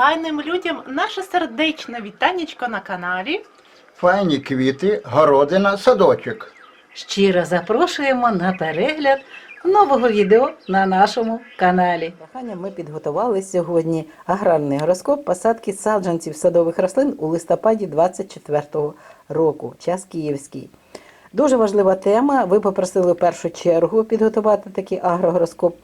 файним людям наше сердечне вітанечко на каналі. Файні квіти, городина, садочок. Щиро запрошуємо на перегляд нового відео на нашому каналі. Прохання ми підготували сьогодні аграрний гороскоп посадки саджанців садових рослин у листопаді 24-го року, час київський. Дуже важлива тема. Ви попросили в першу чергу підготувати такий агрогороскоп.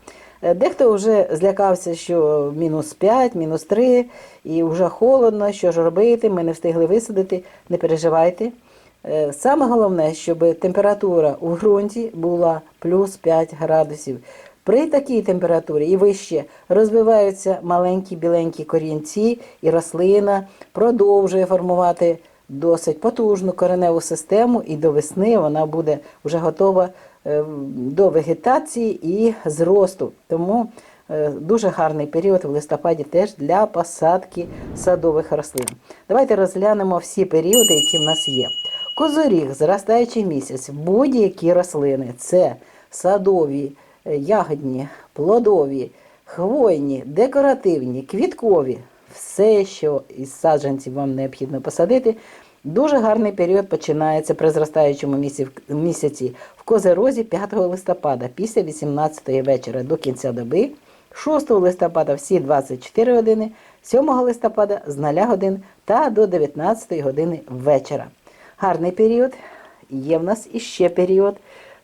Е, Дехто вже злякався, що мінус 5, мінус 3, і вже холодно, що ж робити, ми не встигли висадити. Не переживайте. Е, Саме головне, щоб температура у ґрунті була плюс 5 градусів. При такій температурі і вище розвиваються маленькі біленькі корінці, і рослина продовжує формувати досить потужну кореневу систему, і до весни вона буде вже готова до вегетації і зросту. Тому е, дуже гарний період в листопаді теж для посадки садових рослин. Давайте розглянемо всі періоди, які в нас є. Козоріг, зростаючий місяць, будь-які рослини це садові, е, ягодні, плодові, хвойні, декоративні, квіткові. Все, що із саджанців вам необхідно посадити. Дуже гарний період починається при зростаючому місяці, в Козерозі 5 листопада після 18 вечора до кінця доби, 6 листопада всі 24 години, 7 листопада з 0 годин та до 19 години вечора. Гарний період. Є в нас іще період.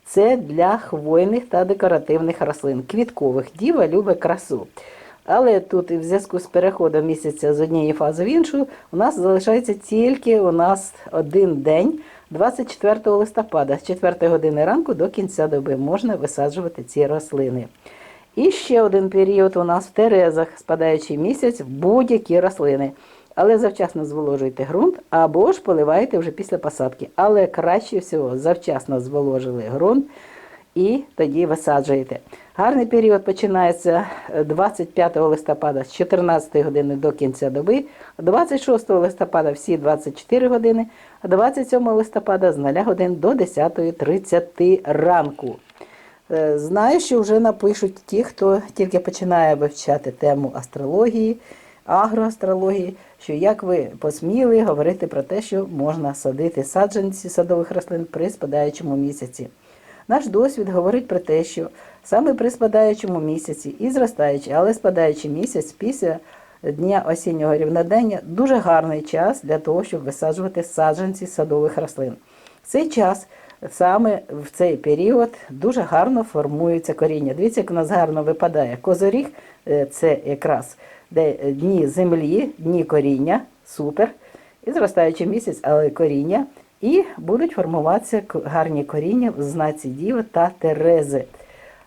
Це для хвойних та декоративних рослин, квіткових. Діва любить красу. Але тут в зв'язку з переходом місяця з однієї фази в іншу, у нас залишається тільки у нас один день, 24 листопада, з 4 години ранку до кінця доби можна висаджувати ці рослини. І ще один період у нас в Терезах, спадаючий місяць, в будь-які рослини. Але завчасно зволожуйте ґрунт або ж поливайте вже після посадки. Але краще всього завчасно зволожили ґрунт і тоді висаджуєте. Гарний період починається е, 25 листопада з 14 години до кінця доби, 26 листопада всі 24 години, а 27 листопада з 0 годин до 10.30 ранку. Е, Знаю, що вже напишуть ті, хто тільки починає вивчати тему астрології, агроастрології, що як ви посміли говорити про те, що можна садити саджанці садових рослин при спадаючому місяці. Наш досвід говорить про те, що саме при спадаючому місяці і зростаючий, але спадаючий місяць після дня осіннього рівнодення дуже гарний час для того, щоб висаджувати саджанці садових рослин. В цей час саме в цей період дуже гарно формується коріння. Дивіться, як у нас гарно випадає козоріг, е, це якраз де дні землі, дні коріння, супер. І зростаючий місяць, але коріння. І будуть формуватися гарні коріння в знаці Діви та Терези.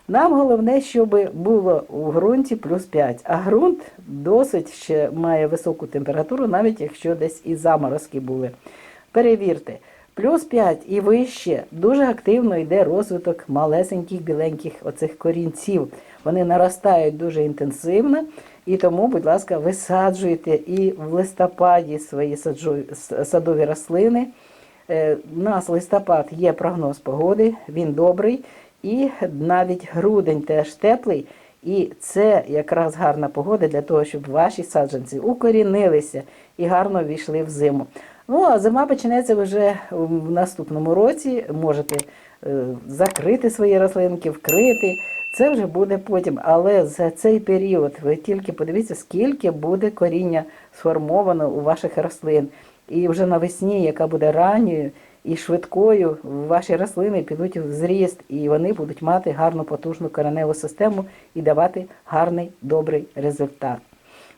Нам головне, щоб було у ґрунті плюс 5, а ґрунт досить ще має високу температуру, навіть якщо десь і заморозки були. Перевірте, плюс 5 і вище дуже активно йде розвиток малесеньких біленьких оцих корінців. Вони наростають дуже інтенсивно, і тому, будь ласка, висаджуйте і в листопаді свої садові рослини. Е, У нас листопад є прогноз погоди, він добрий, і навіть грудень теж теплий. І це якраз гарна погода для того, щоб ваші саджанці укорінилися і гарно війшли в зиму. Ну а зима почнеться вже в наступному році. Можете е, закрити свої рослинки, вкрити. Це вже буде потім. Але за цей період ви тільки подивіться, скільки буде коріння сформовано у ваших рослин. І вже навесні, яка буде ранньою і швидкою, ваші рослини підуть в зріст, і вони будуть мати гарну потужну кореневу систему і давати гарний добрий результат.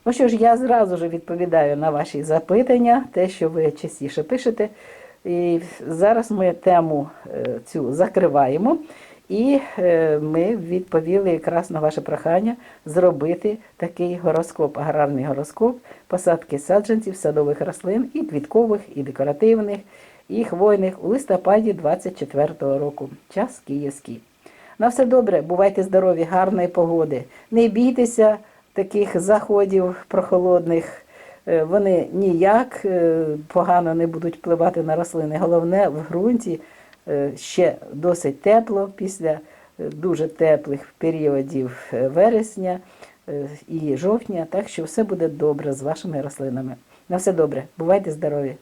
Ну що ж, я зразу ж відповідаю на ваші запитання, те, що ви частіше пишете. І зараз ми тему е, цю закриваємо. І е, ми відповіли якраз на ваше прохання зробити такий гороскоп, аграрний гороскоп, посадки саджанців, садових рослин і квіткових, і декоративних, і хвойних у листопаді 24-го року. Час київський. На все добре, бувайте здорові, гарної погоди. Не бійтеся таких заходів прохолодних. Е, Вони ніяк е, погано не будуть впливати на рослини. Головне в ґрунті ще досить тепло після е, дуже теплих періодів е, вересня. е, і жовтня, так що все буде добре з вашими рослинами. На все добре, бувайте здорові!